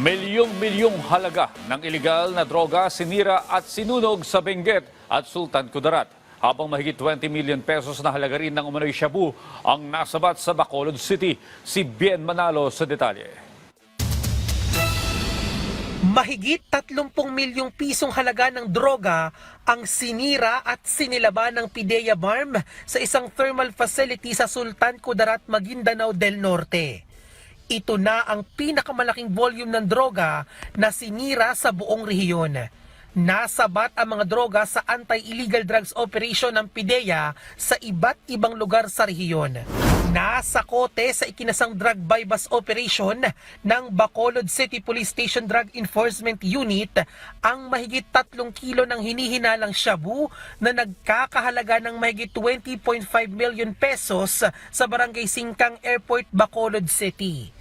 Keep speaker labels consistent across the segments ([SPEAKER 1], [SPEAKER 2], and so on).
[SPEAKER 1] Milyong-milyong halaga ng ilegal na droga sinira at sinunog sa Benguet at Sultan Kudarat. Habang mahigit 20 million pesos na halaga rin ng umano'y shabu ang nasabat sa Bacolod City. Si Bien Manalo sa detalye.
[SPEAKER 2] Mahigit 30 milyong pisong halaga ng droga ang sinira at sinilaba ng Pidea Barm sa isang thermal facility sa Sultan Kudarat, Maguindanao del Norte. Ito na ang pinakamalaking volume ng droga na sinira sa buong rehiyon. Nasabat ang mga droga sa anti-illegal drugs operation ng PIDEA sa iba't ibang lugar sa rehiyon. Nasa kote sa ikinasang drug bypass operation ng Bacolod City Police Station Drug Enforcement Unit ang mahigit 3 kilo ng hinihinalang shabu na nagkakahalaga ng mahigit 20.5 million pesos sa Barangay Singkang Airport, Bacolod City.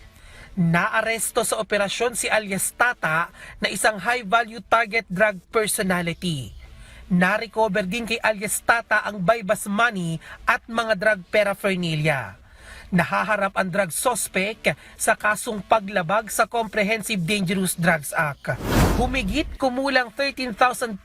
[SPEAKER 2] Naaresto sa operasyon si alias Tata na isang high-value target drug personality. Na-recover din kay alias Tata ang bypass money at mga drug paraphernalia. Nahaharap ang drug suspect sa kasong paglabag sa Comprehensive Dangerous Drugs Act. Humigit kumulang 13,200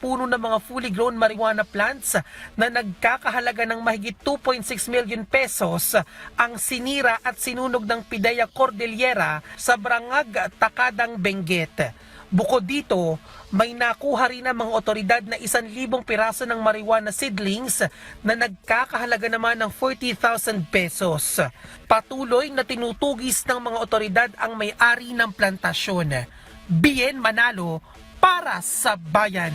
[SPEAKER 2] puno ng mga fully grown marijuana plants na nagkakahalaga ng mahigit 2.6 million pesos ang sinira at sinunog ng Pidaya Cordillera sa Brangag, Takadang, Benguet. Bukod dito, may nakuha rin ng mga otoridad na isang libong piraso ng marijuana seedlings na nagkakahalaga naman ng 40,000 pesos. Patuloy na tinutugis ng mga otoridad ang may-ari ng plantasyon. Bien Manalo para sa bayan.